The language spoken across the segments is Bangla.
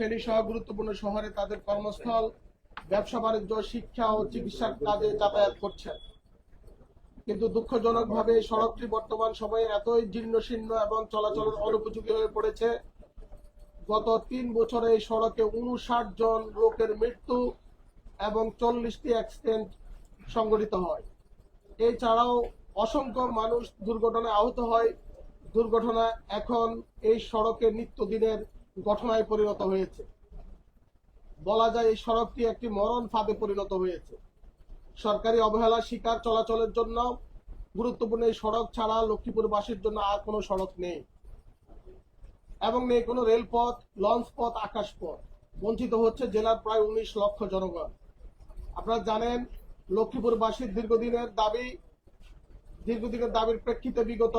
ফেনী সহ গুরুত্বপূর্ণ শহরে তাদের কর্মস্থল, ব্যবসা, বাণিজ্য, শিক্ষা ও চিকিৎসার কাজে যাতায়াত করছেন। কিন্তু দুঃখজনকভাবে সড়কটি বর্তমান সময়ে এতই জীর্ণ শীর্ণ এবং চলাচলের অনুপযোগী হয়ে পড়েছে। গত তিন বছরে এই সড়কে উনষাট জন লোকের মৃত্যু এবং চল্লিশটি অ্যাক্সিডেন্ট সংঘটিত হয়। এছাড়াও অসংখ্য মানুষ দুর্ঘটনায় আহত হয়। দুর্ঘটনা এখন এই সড়কে নিত্যদিনের ঘটনায় পরিণত হয়েছে। বলা যায় এই সড়কটি একটি মরণ ফাঁদে পরিণত হয়েছে। সরকারি অবহেলা শিকার চলাচলের জন্য গুরুত্বপূর্ণ এই সড়ক ছাড়া লক্ষ্মীপুরবাসীর জন্য আর কোনো সড়ক নেই এবং নেই কোনো রেলপথ লঞ্চ পথ আকাশ পথ বঞ্চিত হচ্ছে জেলার প্রায় উনিশ লক্ষ জনগণ। আপনারা জানেন, লক্ষ্মীপুরবাসীর দীর্ঘদিনের দাবি, দীর্ঘদিনের দাবির প্রেক্ষিতে বিগত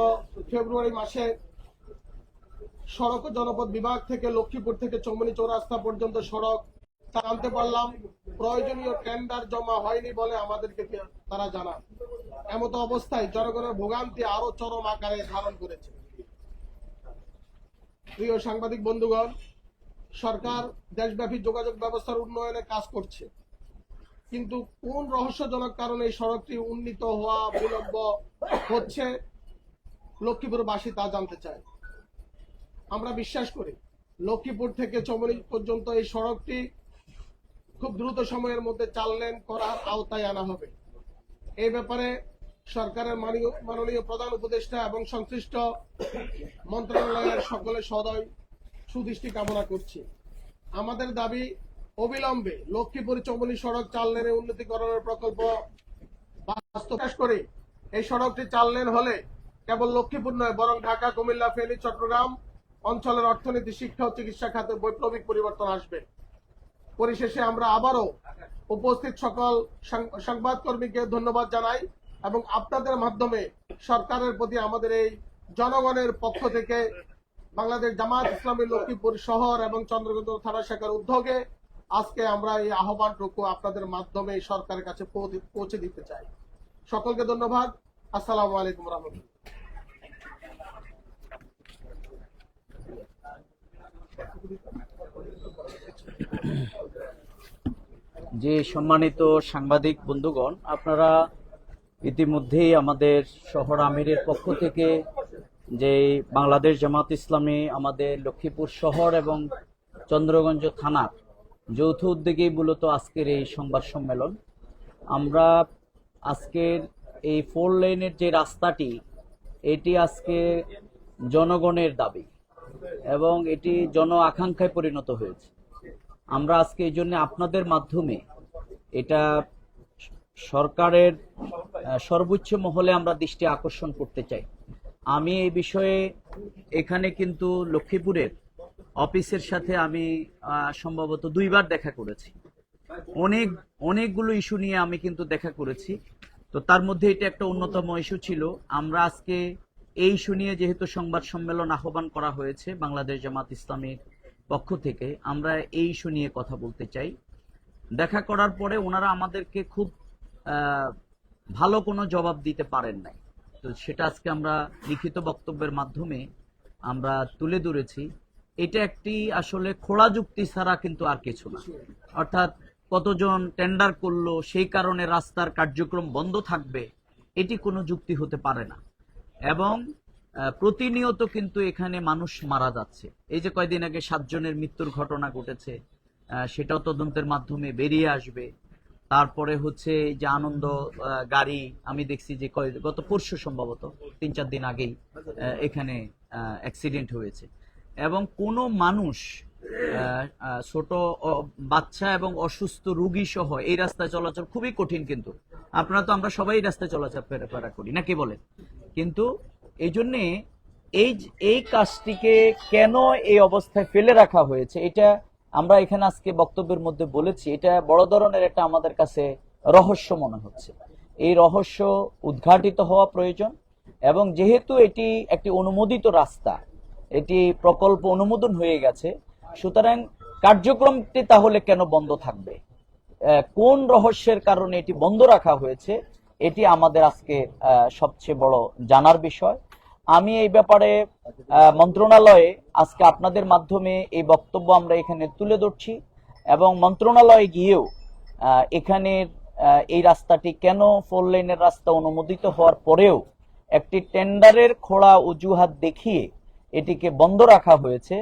ফেব্রুয়ারি মাসে সড়ক ও জনপদ বিভাগ থেকে লক্ষ্মীপুর থেকে চৌমনি চৌরাস্তা পর্যন্ত সড়ক। জানতে পারলাম, প্রয়োজনীয় টেন্ডার জমা হয়নি বলে আমাদেরকে তারা জানান। এমতো অবস্থায় জনগণের ভোগান্তি আরও চরম আকারে ধারণ করেছে। প্রিয় সাংবাদিক বন্ধুগণ, সরকার দেশব্যাপী যোগাযোগ ব্যবস্থার উন্নয়নে কাজ করছে। কিন্তু কোন রহস্যজনক কারণে এই সড়কটি উন্নীত হওয়া বিলম্ব হচ্ছে, লক্ষ্মীপুরবাসী তা জানতে চায়। আমরা বিশ্বাস করি, লক্ষ্মীপুর থেকে চমনি পর্যন্ত এই সড়কটি খুব দ্রুত সময়ের মধ্যে চাললেন করার আওতায় আনা হবে। এই ব্যাপারে সরকারের মাননীয় প্রধান উপদেষ্টা এবং সংশ্লিষ্ট মন্ত্রণালয়ের সকলে সদয় সুদৃষ্টি কামনা করছি। আমাদের দাবি অবিলম্বে লক্ষ্মীপুর চৌমনি সড়ক চার লেনে উন্নতিকরণের প্রকল্প বাস্তবায়ন করে, এই সড়কটি চার লেন হলে কেবল লক্ষ্মীপুর নয়, বরং ঢাকা, কুমিল্লা, ফেনী, চট্টগ্রাম অঞ্চলের অর্থনীতি, শিক্ষা ও চিকিৎসা খাতে বৈপ্লবিক পরিবর্তন আসবে। পরিশেষে আমরা আবারও উপস্থিত সকল সংবাদকর্মীকে ধন্যবাদ জানাই এবং আপনাদের মাধ্যমে সরকারের প্রতি আমাদের এই জনগণের পক্ষ থেকে বাংলাদেশ জামাত ইসলামী লক্ষ্মীপুর শহর এবং চন্দ্রগঞ্জ থানা শাখার উদ্যোগে আজকে আমরা এই আহ্বানটুকু আপনাদের মাধ্যমে সরকারের কাছে পৌঁছে দিতে চাই। সকলকে ধন্যবাদ। আসসালামু আলাইকুম রহমতুল্লাহ। যে সম্মানিত সাংবাদিক বন্ধুগণ, আপনারা ইতিমধ্যেই আমাদের শহর আমিরের পক্ষ থেকে যে বাংলাদেশ জামাত ইসলামী আমাদের লক্ষ্মীপুর শহর এবং চন্দ্রগঞ্জ থানার যৌথ উদ্যোগেই মূলত আজকের এই সংবাদ সম্মেলন। আমরা আজকের এই ফোর লেনের যে রাস্তাটি, এটি আজকে জনগণের দাবি এবং এটি জন আকাঙ্ক্ষায় পরিণত হয়েছে। আমরা আজকে এই জন্য আপনাদের মাধ্যমে এটা সরকারের সর্বোচ্চ মহলে আমরা দৃষ্টি আকর্ষণ করতে চাই। আমি এই বিষয়ে এখানে কিন্তু লক্ষ্মীপুরের অফিসের সাথে আমি সম্ভবত দুইবার দেখা করেছি। অনেক, অনেকগুলো ইস্যু নিয়ে আমি কিন্তু দেখা করেছি। তো তার মধ্যে এটা একটা অন্যতম ইস্যু ছিল। আমরা আজকে এই ইস্যু নিয়ে যেহেতু সংবাদ সম্মেলন আহ্বান করা হয়েছে, বাংলাদেশ জামাত ইসলামের পক্ষ থেকে আমরা এই ইস্যু নিয়ে কথা বলতে চাই। দেখা করার পরে ওনারা আমাদেরকে খুব ভালো কোনো জবাব দিতে পারেন নাই। তো সেটা আজকে আমরা লিখিত বক্তব্যের মাধ্যমে আমরা তুলে ধরেছি। এটা একটি আসলে খোলা যুক্তি ছাড়া কিন্তু আর কিছু না। অর্থাৎ কতজন টেন্ডার করল, সেই কারণে রাস্তার কার্যক্রম বন্ধ থাকবে, এটি কোনো যুক্তি হতে পারে না। এবং প্রতিনিয়ত কিন্তু এখানে মানুষ মারা যাচ্ছে। এই যে কয়দিন আগে সাতজনের মৃত্যুর ঘটনা ঘটেছে সেটাও তদন্তের মাধ্যমে বেরিয়ে আসবে। তারপরে হচ্ছে যে আনন্দ গাড়ি, আমি দেখছি যে গত পরশু সম্ভবত, তিন চার দিন আগেই এখানে অ্যাক্সিডেন্ট হয়েছে। এবং কোনো মানুষ ছোট বাচ্চা এবং অসুস্থ রুগী সহ এই রাস্তায় চলাচল খুবই কঠিন কিন্তু। আপনারা তো আমরা সবাই রাস্তায় চলাচল করি, না কি বলেন? কিন্তু এই জন্যে এই এই কাজটিকে কেন এই অবস্থায় ফেলে রাখা হয়েছে, এটা আমরা এখানে আজকে বক্তব্যের মধ্যে বলেছি। এটা বড় ধরনের একটা আমাদের কাছে রহস্য মনে হচ্ছে। এই রহস্য উদ্ঘাটিত হওয়া প্রয়োজন এবং যেহেতু এটি একটি অনুমোদিত রাস্তা, এটি প্রকল্প অনুমোদন হয়ে গেছে, সুতরাং কার্যক্রমটি তাহলে কেন বন্ধ থাকবে? কোন রহস্যের কারণে এটি বন্ধ রাখা হয়েছে? এটি আমাদের আজকে সবচেয়ে বড় জানার বিষয়। আমি এই ব্যাপারে মন্ত্রণালয়ে আজকে আপনাদের মাধ্যমে এই বক্তব্য আমরা এখানে তুলে ধরছি এবং মন্ত্রণালয়ে গিয়েও এখানের এই রাস্তাটি কেন ফোর লেনের রাস্তা অনুমোদিত হওয়ার পরেও একটি টেন্ডারের খোড়া অজুহাত দেখিয়ে এটিকে বন্ধ রাখা হয়েছে,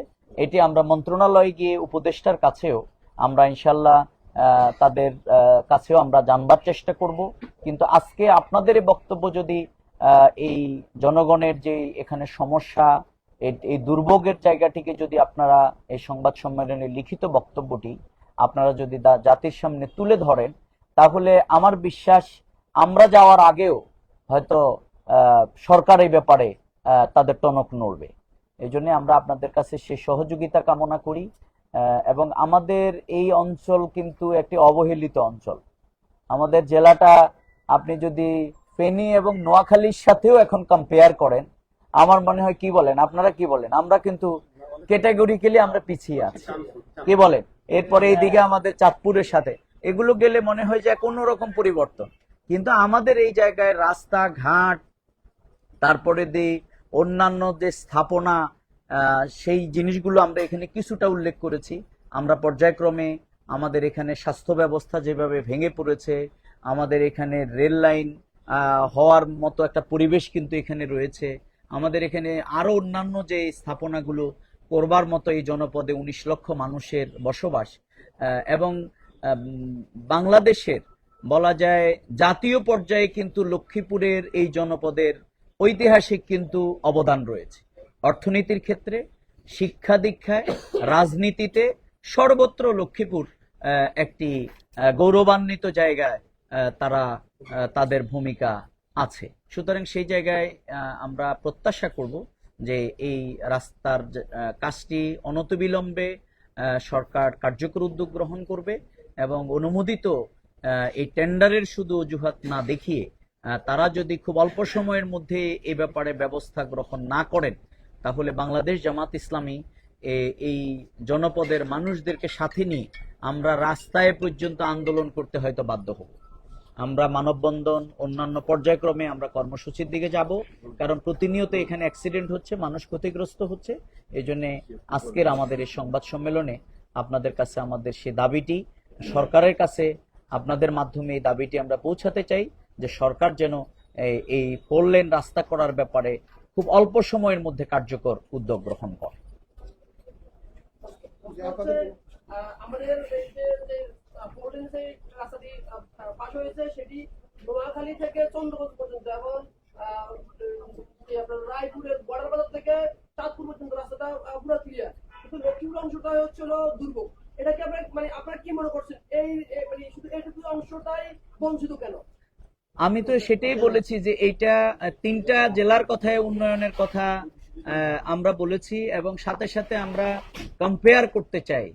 এটি আমরা মন্ত্রণালয়ে গিয়ে উপদেষ্টার কাছেও আমরা ইনশাল্লাহ তাদের কাছেও আমরা জানবার চেষ্টা করব। কিন্তু আজকে আপনাদের বক্তব্য যদি এই জনগণের যে এখানে সমস্যা, এই- দুর্ভোগের জায়গাটিকে যদি আপনারা এই সংবাদ সম্মেলনে লিখিত বক্তব্যটি আপনারা যদি জাতির সামনে তুলে ধরেন, তাহলে আমার বিশ্বাস আমরা যাওয়ার আগেও হয়তো সরকার এই ব্যাপারে তাদের টনক নড়বে। এই জন্য আমরা আপনাদের কাছে সেই সহযোগিতা কামনা করি। এবং আমাদের এই অঞ্চল কিন্তু একটি অবহেলিত অঞ্চল। আমাদের জেলাটা আপনি যদি ফেনী এবং নোয়াখালীর সাথেও এখন কম্পেয়ার করেন, আমার মনে হয় কি বলেন? আপনারা কি বলেন? আমরা কিন্তু ক্যাটাগরিক্যালি আমরা পিছিয়ে আছি। কি বলেন? এরপরে এইদিকে আমাদের চাঁদপুরের সাথে। এগুলো গেলে মনে হয় যে কোনো রকম পরিবর্তন। কিন্তু আমাদের এই জায়গায় রাস্তা ঘাট তারপরে যে অন্যান্য যে স্থাপনা সেই জিনিসগুলো আমরা এখানে কিছুটা উল্লেখ করেছি। আমরা পর্যায়ক্রমে আমাদের এখানে স্বাস্থ্য ব্যবস্থা যেভাবে ভেঙে পড়েছে, আমাদের এখানে রেল লাইন হওয়ার মতো একটা পরিবেশ কিন্তু এখানে রয়েছে। আমাদের এখানে আরও অন্যান্য যে স্থাপনাগুলো করবার মতো এই জনপদে উনিশ লক্ষ মানুষের বসবাস এবং বাংলাদেশের বলা যায় জাতীয় পর্যায়ে কিন্তু লক্ষ্মীপুরের এই জনপদের ঐতিহাসিক কিন্তু অবদান রয়েছে। অর্থনীতির ক্ষেত্রে, শিক্ষা দীক্ষায়, রাজনীতিতে সর্বত্র লক্ষ্মীপুর একটি গৌরবান্বিত জায়গায় তারা তাদের ভূমিকা আছে। সুতরাং সেই জায়গায় আমরা প্রত্যাশা করব যে এই রাস্তার কাজটি অনতিবিলম্বে সরকার কার্যকর উদ্যোগ গ্রহণ করবে এবং অনুমোদিত এই টেন্ডারের শুধু অজুহাত না দেখিয়ে তারা যদি খুব অল্প সময়ের মধ্যে এ ব্যাপারে ব্যবস্থা গ্রহণ না করেন তাহলে বাংলাদেশ জামাত ইসলামী এই জনপদের মানুষদেরকে সাথে নিয়ে আমরা রাস্তায় পর্যন্ত আন্দোলন করতে হয়তো বাধ্য হব। আমরা মানববন্ধন, অন্যান্য পর্যায়ক্রমে আমরা কর্মসূচির দিকে যাব, কারণ প্রতিনিয়ত এখানে অ্যাক্সিডেন্ট হচ্ছে, মানুষ ক্ষতিগ্রস্ত হচ্ছে। এই জন্য আজকের আমাদের এই সংবাদ সম্মেলনে আপনাদের কাছে আমাদের সে দাবিটি, সরকারের কাছে আপনাদের মাধ্যমে এই দাবিটি আমরা পৌঁছাতে চাই যে সরকার যেন এই- ফোর রাস্তা করার ব্যাপারে খুব অল্প সময়ের মধ্যে কার্যকর উদ্যোগ গ্রহণ করে। রায়পুরের বাজার থেকে রাস্তাটা কিন্তু অংশটা দুর্ভোগ। আপনার মানে আপনারা কি মনে করছেন? এই, এই- মানে শুধু এইটুকু অংশটাই বঞ্চিত কেন? আমি তো সেটাই বলেছি যে এইটা তিনটা জেলার কথায় উন্নয়নের কথা আমরা বলেছি এবং সাথে সাথে আমরা কম্পেয়ার করতে চাই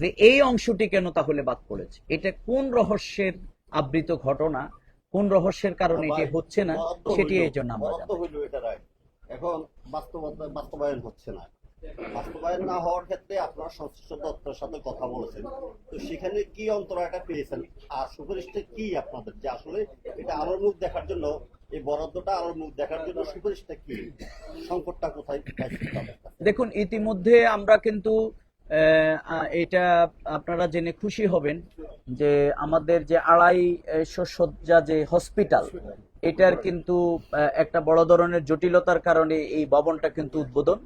যে এই অংশটি কেন তাহলে বাদ পড়েছে। এটা কোন রহস্যের আবৃত ঘটনা কোন রহস্যের কারণে এটি হচ্ছে না সেটি এই জন্য আমরা এখন বাস্তবায়ন হচ্ছে না। বাস্তবায়ন না হওয়ার ক্ষেত্রে আপনার সংশ্লিষ্ট দপ্তরের সাথে কথা বলেছেন। তো সেখানে কি অন্তরায়টা পেয়েছেন? আর সুপারিশটা কি আপনাদের? যে আসলে এটা আলোর মুখ দেখার জন্য, এই বরাদ্দটা মুখ দেখার জন্য সুপারিশটা কি? সংকটটা কোথায়? দেখুন, ইতিমধ্যে আমরা কিন্তু এটা আপনারা জেনে খুশি হবেন যে আমাদের যে আড়াইশো শয্যা যে হসপিটাল, এটার কিন্তু একটা বড় ধরনের জটিলতার কারণে এই ভবনটা কিন্তু উদ্বোধন।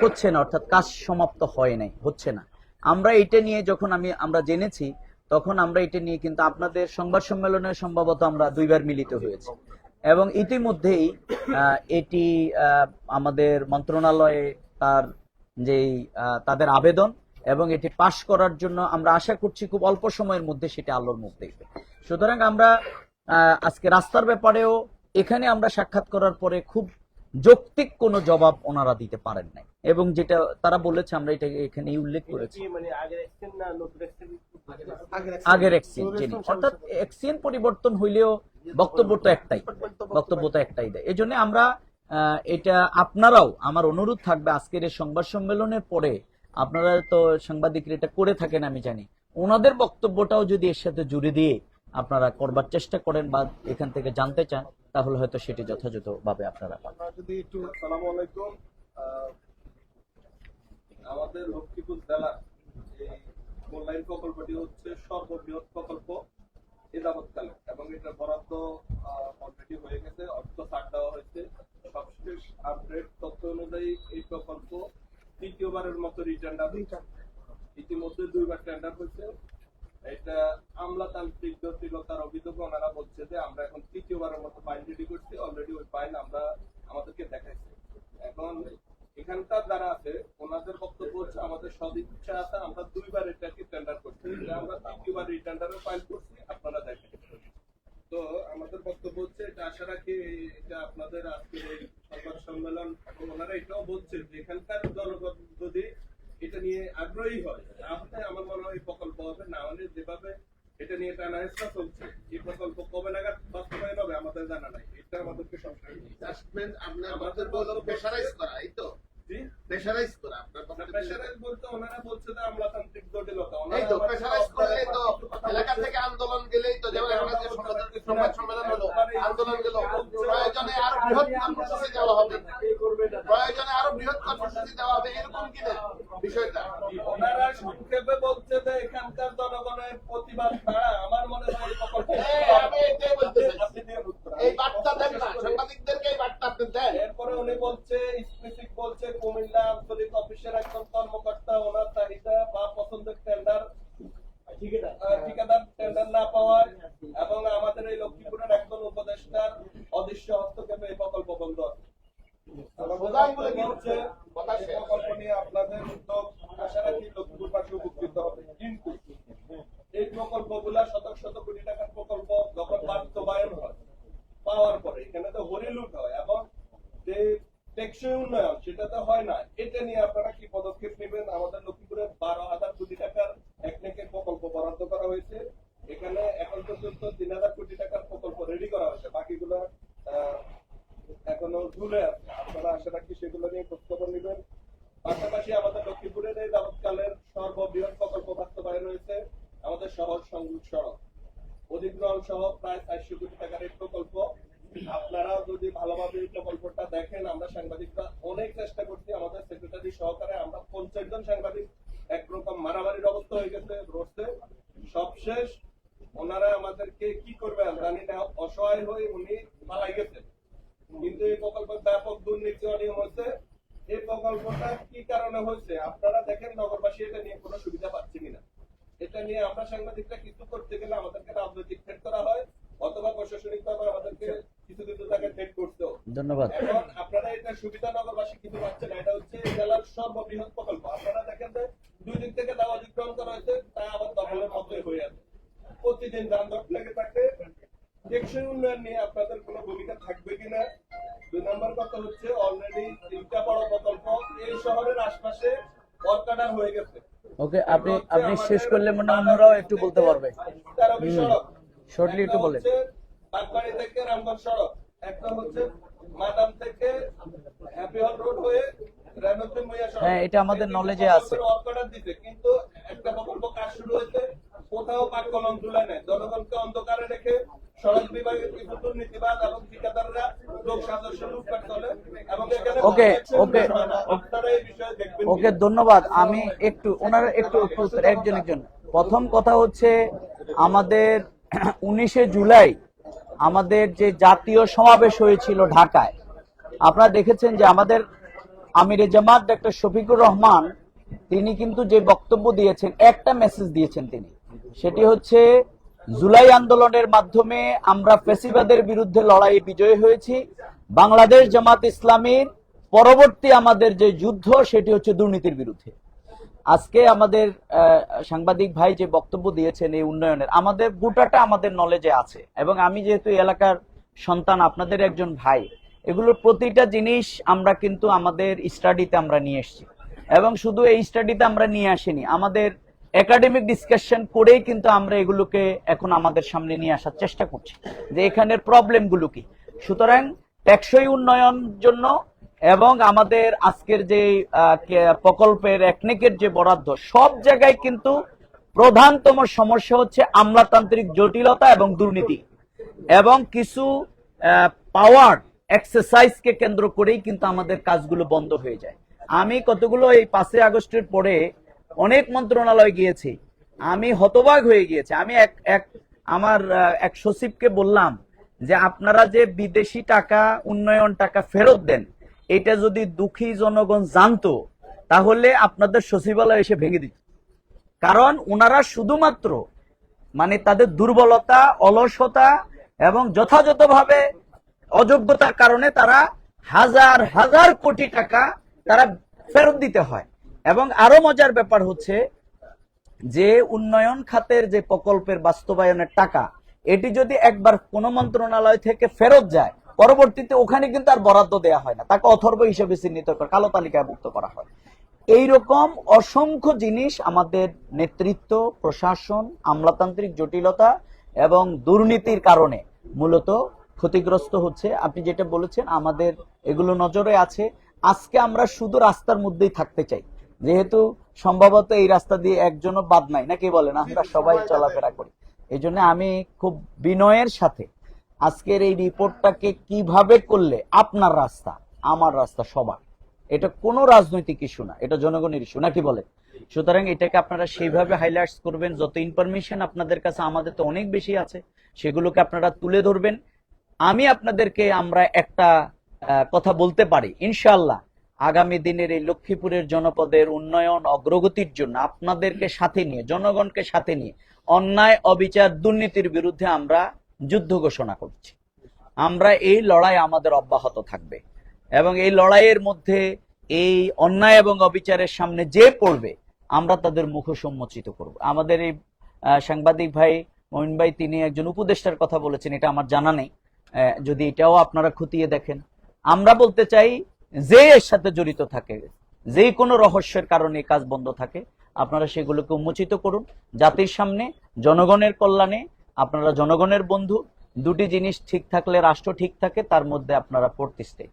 হচ্ছে না, অর্থাৎ কাজ সমাপ্ত হয় নাই, হচ্ছে না। আমরা এটা নিয়ে যখন আমি, আমরা জেনেছি, তখন আমরা এটা নিয়ে কিন্তু আপনাদের সংবাদ সম্মেলনে সম্ভবত আমরা দুইবার মিলিত হয়েছি। এবং ইতিমধ্যেই এটি আমাদের মন্ত্রণালয়ে তার যেই তাদের আবেদন এবং এটি পাশ করার জন্য আমরা আশা করছি খুব অল্প সময়ের মধ্যে সেটা আলোর মুখ দেখবে। সুতরাং আমরা আজকে রাস্তার ব্যাপারেও এখানে আমরা সাক্ষাৎ করার পরে খুব যৌক্তিক কোনো জবাব ওনারা দিতে পারেন নাই। এবং যেটা তারা বলেছে আমরা এটা এখানেই উল্লেখ করেছি। আগের এক্সচেঞ্জ যিনি। অর্থাৎ এক্সচেঞ্জ পরিবর্তন হইলেও বক্তব্য তো একটাই বক্তব্য তো একটাই দেয়। এই জন্য আমরা আহ, এটা আপনারাও আমার অনুরোধ থাকবে আজকের এই সংবাদ সম্মেলনের পরে আপনারা তো সাংবাদিকরা এটা করে থাকেন আমি জানি। ওনাদের বক্তব্যটাও যদি এর সাথে জুড়ে দিয়ে আপনারা করবার চেষ্টা করেন বা এখান থেকে জানতে চান তাহলে হয়তো সেটি যথাযথভাবে আপনারা পাবেন। আপনারা যদি একটু সালামু আলাইকুম আহ, আমাদের লক্ষ্মীপুর জেলার এই মূল্যায়ন প্রকল্পটি হচ্ছে সর্ববৃহৎ প্রকল্প এ যাবৎকালে এবং এটা বরাদ্দ অলরেডি হয়ে গেছে অর্থ ছাড় দেওয়া হয়েছে। সবশেষ আপডেট তথ্য অনুযায়ী এই প্রকল্প তৃতীয়বারের মতো রিটার্ন ইতিমধ্যে দুইবার টেন্ডার হয়েছে। এটা আমলাতান্ত্রিক জটিলতার অভিযোগ ওনারা বলছে যে আমরা এখন তৃতীয়বারের মতো ফাইল রেডি করছি অলরেডি ওই ফাইল আমরা আমাদেরকে দেখাইছি। এখন এখানকার যারা আছে, ওনাদের বক্তব্য হচ্ছে আমাদের সদিচ্ছা আছে, আমরা দুইবার এটাকে টেন্ডার করছি। আমরা তৃতীয়বার এই টেন্ডারও ফাইল করছি, আপনারা দেখেন। তো আমাদের বক্তব্য হচ্ছে, এটা আশা রাখি এটা আপনাদের আজকে এই সংবাদ সম্মেলন এবং ওনারা এটাও বলছেন যে এখানকার জনগণ যদি এটা নিয়ে আগ্রহী হয় তাহলে আমার মনে হয় এই প্রকল্প হবে না হলে যেভাবে এটা নিয়ে টানা হেঁচড়া চলছে এই প্রকল্প কবে নাগাদ বাস্তবায়ন হবে আমাদের জানা নাই এটা আমাদেরকে সংশয় নেই। জাজমেন্ট আপনার আমাদের বলল প্রেশারাইজ করা এই তো জি প্রেশারাইজ করা আপনার কথা প্রেশারাইজ বলতে ওনারা বলছে যে আমলাতান্ত্রিক জটিলতা এই তো ওনারা প্রেশারাইজ করলে তো এলাকা থেকে আন্দোলন গেলেই তো যেমন এখন যে সংবাদ সংবাদ সম্মেলন হলো আন্দোলন গেল বৃহৎ কর্মসূচি দেওয়া হবে। প্রয়োজনে আরও বৃহৎ কর্মসূচি দেওয়া হবে, এরকম কি বিষয়টা। ওনারা সংক্ষেপে বলছে যে এখানকার জনগণের প্রতিবাদ ছাড়া আমার মনে হয় এই প্রকল্প এই, আমি এটাই বলতেছি। আপনি দিয়ে উত্তর। এই বার্তা দেন না সাংবাদিকদেরকে এই বার্তা আপনি দেন এরপরে উনি বলছে স্পেসিফিক বলছে কুমিল্লা আঞ্চলিক অফিসের একজন কর্মকর্তা ওনার চাহিদা বা পছন্দের টেন্ডার ঠিকাদার টেন্ডার না পাওয়ার এবং আমাদের এই লক্ষ্মীপুরের একজন উপদেষ্টার অদৃশ্য হস্তক্ষেপে এই প্রকল্প বন্ধ আছে প্রধান বলে কি হচ্ছে এই প্রকল্প নিয়ে আপনাদের উদ্যোগ আশা রাখি লক্ষ্মীপুরবাসী উপকৃত হবে কিন্তু এই প্রকল্পগুলা শত শত কোটি টাকার প্রকল্প যখন বাস্তবায়ন হয় পাওয়ার পরে, এখানে তো হরিলুট হয়। এবং যে টেকসই উন্নয়ন, সেটা তো হয় না। এটা নিয়ে আপনারা কি পদক্ষেপ নেবেন আমাদের লক্ষ্মীপুরে বারো হাজার কোটি টাকার একনেকের প্রকল্প বরাদ্দ করা হয়েছে এখানে এখন পর্যন্ত তিন হাজার কোটি টাকার প্রকল্প রেডি করা হয়েছে বাকিগুলো আহ, এখনও ঝুলে আছে আপনারা আশা রাখি সেগুলো নিয়ে খোঁজখবর নেবেন পাশাপাশি আমাদের লক্ষ্মীপুরের এই যাবৎকালের সর্ববৃহৎ প্রকল্প বাস্তবায়ন হয়েছে আমাদের শহর সংযোগ সড়ক অধিগ্রহণ সহ প্রায় চারশো কোটি টাকার এই প্রকল্প আপনারা যদি ভালোভাবে এই প্রকল্পটা দেখেন আমরা সাংবাদিকরা অনেক চেষ্টা করছি আমাদের সেক্রেটারি সহকারে আমরা পঞ্চাশ জন সাংবাদিক একরকম মারামারির অবস্থা হয়ে গেছে রোডে সবশেষ ওনারা আমাদেরকে কি করবেন জানি না অসহায় হয়ে উনি পালাই গেছেন কিন্তু এই প্রকল্পের ব্যাপক দুর্নীতি অনিয়ম হচ্ছে এই প্রকল্পটা কি কারণে হচ্ছে আপনারা দেখেন নগরবাসী এটা নিয়ে কোনো সুবিধা পাচ্ছে কিনা এটা নিয়ে আমরা সাংবাদিকরা কিছু করতে গেলে আমাদেরকে রাজনৈতিক থ্রেট করা হয় অথবা প্রশাসনিক ভাবে আমাদেরকে কিছু কিছু জায়গায় থ্রেট করতেও ধন্যবাদ এখন আপনারা এটা সুবিধা নগরবাসী কিছু পাচ্ছেন না। এটা হচ্ছে এই জেলার সর্ববৃহৎ প্রকল্প আপনারা দেখেন যে দুই দিক থেকে দেওয়া অতিক্রম করা হয়েছে তা আবার দখলের মতোই হয়ে আছে প্রতিদিন যানজট লেগে থাকে টেকসই উন্নয়ন নিয়ে আপনাদের কোনো ভূমিকা থাকবে কিনা দুই নম্বর কথা হচ্ছে অলরেডি তিনটা বড় প্রকল্প এই শহরের আশপাশে অর্কাডার হয়ে গেছে ওকে আপনি আপনি শেষ করলে মনে অন্যরাও একটু বলতে পারবে। সড়ক একটু বলেন। বাগবাড়ি থেকে রামগঞ্জ সড়ক একটা হচ্ছে মাদাম থেকে হ্যাপি হল রোড হয়ে হ্যাঁ, এটা আমাদের প্রকল্পের আছে। কিন্তু একটা প্রকল্প কাজ শুরু হয়েছে কোথাও পাক কলম তুলে নেয় জনগণকে অন্ধকারে রেখে সড়ক বিভাগের কিছু দুর্নীতিবাদ এবং ঠিকাদাররা লোক সাদস্য লুটপাট চলে এবং ওকে, ওকে, ওকে ধন্যবাদ। আমি একটু ওনার একটু একজন একজন। প্রথম কথা হচ্ছে আমাদের উনিশে জুলাই আমাদের যে জাতীয় সমাবেশ হয়েছিল ঢাকায় আপনারা দেখেছেন যে আমাদের আমিরে জামাত ডক্টর শফিকুর রহমান, তিনি কিন্তু যে বক্তব্য দিয়েছেন, একটা মেসেজ দিয়েছেন তিনি। সেটি হচ্ছে, জুলাই আন্দোলনের মাধ্যমে আমরা ফেসিবাদের বিরুদ্ধে লড়াইয়ে বিজয়ী হয়েছি। বাংলাদেশ জামাত ইসলামীর পরবর্তী আমাদের যে যুদ্ধ, সেটি হচ্ছে দুর্নীতির বিরুদ্ধে। আজকে আমাদের সাংবাদিক ভাই যে বক্তব্য দিয়েছেন এই উন্নয়নের, আমাদের গোটাটা আমাদের নলেজে আছে। এবং আমি যেহেতু এলাকার সন্তান, আপনাদের একজন ভাই এগুলোর প্রতিটা জিনিস আমরা কিন্তু আমাদের স্টাডিতে আমরা নিয়ে এসেছি। এবং শুধু এই স্টাডিতে আমরা নিয়ে আসিনি, আমাদের একাডেমিক ডিসকাশন করেই কিন্তু আমরা এগুলোকে এখন আমাদের সামনে নিয়ে আসার চেষ্টা করছি, যে এখানের প্রবলেমগুলো কি। সুতরাং টেকসই উন্নয়ন জন্য এবং আমাদের আজকের যে প্রকল্পের একনেকের যে বরাদ্দ, সব জায়গায় কিন্তু প্রধানতম সমস্যা হচ্ছে আমলাতান্ত্রিক জটিলতা এবং দুর্নীতি। এবং কিছু পাওয়ার এক্সারসাইজকে কেন্দ্র করেই কিন্তু আমাদের কাজগুলো বন্ধ হয়ে যায়। আমি কতগুলো এই পাঁচই আগস্টের পরে অনেক মন্ত্রণালয় গিয়েছি। আমি হতবাক হয়ে গিয়েছি। আমি এক এক, আমার এক সচিবকে বললাম যে আপনারা যে বিদেশি টাকা, উন্নয়ন টাকা ফেরত দেন, এটা যদি দুঃখী জনগণ জানতো, তাহলে আপনাদের সচিবালয় এসে ভেঙে দিত। কারণ ওনারা শুধুমাত্র মানে তাদের দুর্বলতা, অলসতা এবং যথাযথভাবে অযোগ্যতার কারণে তারা হাজার হাজার কোটি টাকা তারা ফেরত দিতে হয়। এবং আরও মজার ব্যাপার হচ্ছে যে উন্নয়ন খাতের যে প্রকল্পের বাস্তবায়নের টাকা, এটি যদি একবার কোন মন্ত্রণালয় থেকে ফেরত যায়, পরবর্তীতে ওখানে কিন্তু আর বরাদ্দ দেওয়া হয় না। তাকে অথর্ব হিসেবে চিহ্নিত করে, কালো তালিকায় মুক্ত করা হয়। এইরকম অসংখ্য জিনিস আমাদের নেতৃত্ব, প্রশাসন, আমলাতান্ত্রিক জটিলতা এবং দুর্নীতির কারণে মূলত ক্ষতিগ্রস্ত হচ্ছে। আপনি যেটা বলেছেন আমাদের এগুলো নজরে আছে। আজকে আমরা শুধু রাস্তার মধ্যেই থাকতে চাই। যেহেতু সম্ভবত এই রাস্তা দিয়ে একজনও বাদ নাই। নাকি বলেন আমরা সবাই চলাফেরা করি। এই জন্য আমি খুব বিনয়ের সাথে আজকের এই রিপোর্টটাকে কীভাবে করলে আপনার রাস্তা আমার রাস্তা সবার এটা কোনো রাজনৈতিক ইস্যু না এটা জনগণের ইস্যু নাকি বলেন? সুতরাং এটাকে আপনারা সেইভাবে হাইলাইটস করবেন। যত ইনফরমেশন আপনাদের কাছে আমাদের তো অনেক বেশি আছে সেগুলোকে আপনারা তুলে ধরবেন। আমি আপনাদেরকে আমরা একটা কথা বলতে পারি। ইনশাল্লাহ আগামী দিনের এই লক্ষ্মীপুরের জনপদের উন্নয়ন অগ্রগতির জন্য আপনাদেরকে সাথে নিয়ে, জনগণকে সাথে নিয়ে অন্যায়, অবিচার, দুর্নীতির বিরুদ্ধে আমরা যুদ্ধ ঘোষণা করছি। আমরা এই লড়াই আমাদের অব্যাহত থাকবে। এবং এই লড়াইয়ের মধ্যে এই অন্যায় এবং অবিচারের সামনে যে পড়বে, আমরা তাদের মুখ সম্মোচিত করব। আমাদের এই সাংবাদিক ভাই মমিন ভাই, তিনি একজন উপদেষ্টার কথা বলেছেন, এটা আমার জানা নেই। যদি এটাও আপনারা খতিয়ে দেখেন। আমরা বলতে চাই, যে এর সাথে জড়িত থাকে, যে কোনো রহস্যের কারণে কাজ বন্ধ থাকে, আপনারা সেগুলোকে উন্মোচিত করুন। জাতির সামনে, জনগণের কল্যাণে, আপনারা জনগণের বন্ধু, দুটি জিনিস ঠিক থাকলে রাষ্ট্র ঠিক থাকে, তার মধ্যে আপনারা স্টেট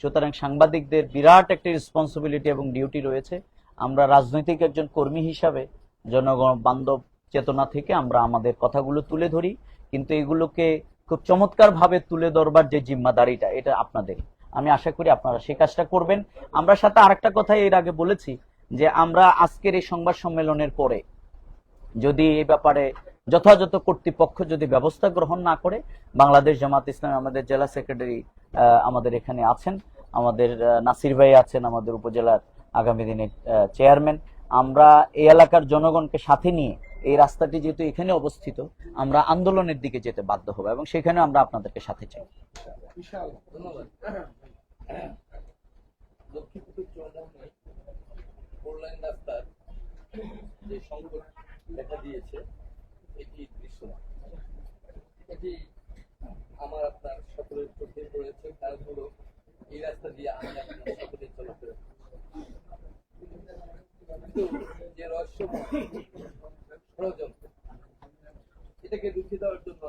সুতরাং সাংবাদিকদের বিরাট একটি রেসপন্সিবিলিটি এবং ডিউটি রয়েছে। আমরা রাজনৈতিক একজন কর্মী হিসাবে, জনগণ, বান্ধব, চেতনা থেকে আমরা আমাদের কথাগুলো তুলে ধরি। কিন্তু এগুলোকে খুব চমৎকার ভাবে তুলে ধরবার যে জিম্মাদারিটা, এটা আপনাদের। আমি আশা করি আপনারা সেই কাজটা করবেন। আমরা সাথে আরেকটা কথা এর আগে বলেছি যে আমরা আজকের এই সংবাদ সম্মেলনের পরে যদি এই ব্যাপারে যথাযথ কর্তৃপক্ষ যদি ব্যবস্থা গ্রহণ না করে, বাংলাদেশ জামাত ইসলাম আমাদের জেলা সেক্রেটারি আমাদের এখানে আছেন, আমাদের নাসির ভাই আছেন আমাদের উপজেলার আগামী দিনের চেয়ারম্যান, আমরা এই এলাকার জনগণকে সাথে নিয়ে এই রাস্তাটি যেহেতু এখানে অবস্থিত, আমরা আন্দোলনের দিকে যেতে বাধ্য হব এবং সেখানে আমরা আপনাদেরকে সাথে চাই। রাস্তার যে দিয়েছে, এটি এটি আমার আপনার সকলের পড়েছে এই রাস্তা দিয়ে সকলে যে রহস্য ষড়যন্ত্র এটাকে রুখে দেওয়ার জন্য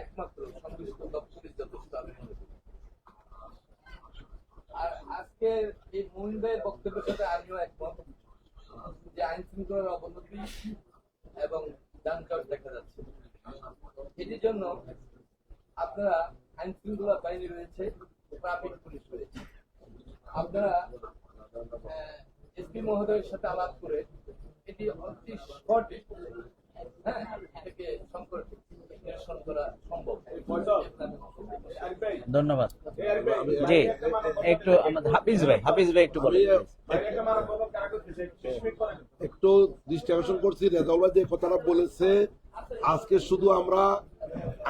একমাত্র সংশ্লিষ্ট দপ্তরের যথেষ্ট আর আজকে এই মোহিন ভাইয়ের বক্তব্যের সাথে আমিও একমত যে আইন শৃঙ্খলার অবনতি এবং যানজট দেখা যাচ্ছে। এটির জন্য আপনারা আইন শৃঙ্খলা বাহিনী রয়েছে ট্রাফিক পুলিশ রয়েছে। আপনারা এসপি মহোদয়ের সাথে আলাপ করে এটি অতি শর্টে ধন্যবাদ। ভাই, জি একটু হাফিজ ভাই হাফিজ ভাই একটু বলেন। একটা দৃষ্টি আকর্ষণ করছি রেজাউল ভাই যে কথাটা বলেছে আজকে শুধু আমরা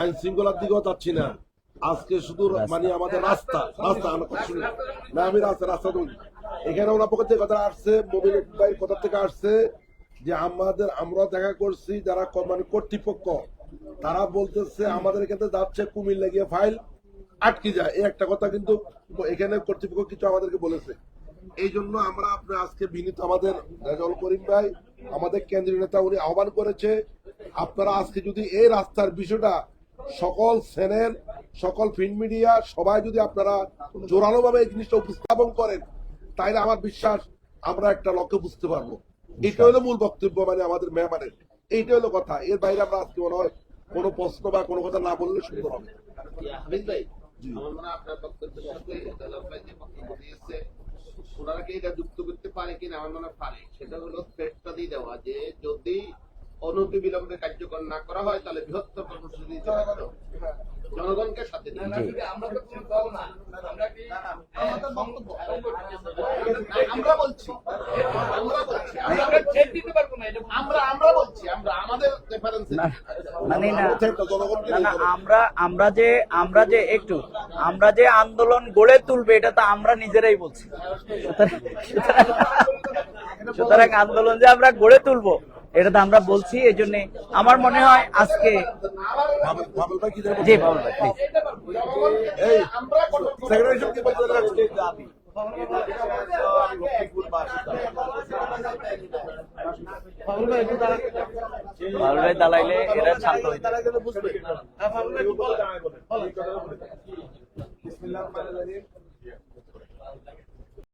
আইন শৃঙ্খলার দিকেও যাচ্ছি না। আজকে শুধু মানে আমাদের রাস্তা রাস্তা আমরা শুনি। না আমি রাস্তা রাস্তা এখানে ওনার পক্ষ থেকে কথা আসছে মোবিল ভাইয়ের কথা থেকে আসছে যে আমাদের, আমরা দেখা করছি যারা মানে কর্তৃপক্ষ, তারা বলতেছে আমাদের এখানে যাচ্ছে কুমির লাগিয়ে ফাইল আটকে যায়। এই একটা কথা কিন্তু এখানে কর্তৃপক্ষ কিছু আমাদেরকে বলেছে। এই জন্য আমরা আপনার আজকে বিনীত আমাদের রেজাউল করিম ভাই, আমাদের কেন্দ্রীয় নেতা উনি আহ্বান করেছে, আপনারা আজকে যদি এই রাস্তার বিষয়টা সকল চ্যানেল সকল প্রিন্ট মিডিয়া, সবাই যদি আপনারা জোরালো ভাবে এই জিনিসটা উপস্থাপন করেন, তাইলে আমার বিশ্বাস আমরা একটা লক্ষ্য বুঝতে পারব। এটা হলো মূল বক্তব্য মানে আমাদের মেহমানের এইটা হলো কথা এর বাইরে আমরা আজকে মনে হয় কোনো প্রশ্ন বা কোনো কথা না বললে সুন্দর হবে। আমার মনে আপনার বক্তব্যের সাথে ভাই যে বক্তব্য দিয়েছে ওনারা কি এটা যুক্ত করতে পারে কিনা আমার মনে পারে সেটা হলো দিয়ে দেওয়া যে যদি অনতি বিলম্বে কার্যকর না করা হয় তাহলে বৃহত্তর কর্মসূচি দিতে হবে। জনগণকে সাথে আমরা তো কোনো দল না আমরা কি আমাদের বক্তব্য আমরা বলছি আমরা আমরা আমরা ছেড়ে দিতে পারব না এটা আমরা আমরা বলছি আমরা আমাদের রেফারেন্স না মানে না জনগণকে না না আমরা আমরা যে আমরা যে একটু আমরা যে আন্দোলন গড়ে তুলবে এটা তো আমরা নিজেরাই বলছি সুতরাং আন্দোলন যে আমরা গড়ে তুলবো এটা তো আমরা বলছি এই জন্য আমার মনে হয় আজকে? জি বাবুল ভাই ভাই এরা শান্ত হইতে। বিসমিল্লাহির রহমানির রহিম।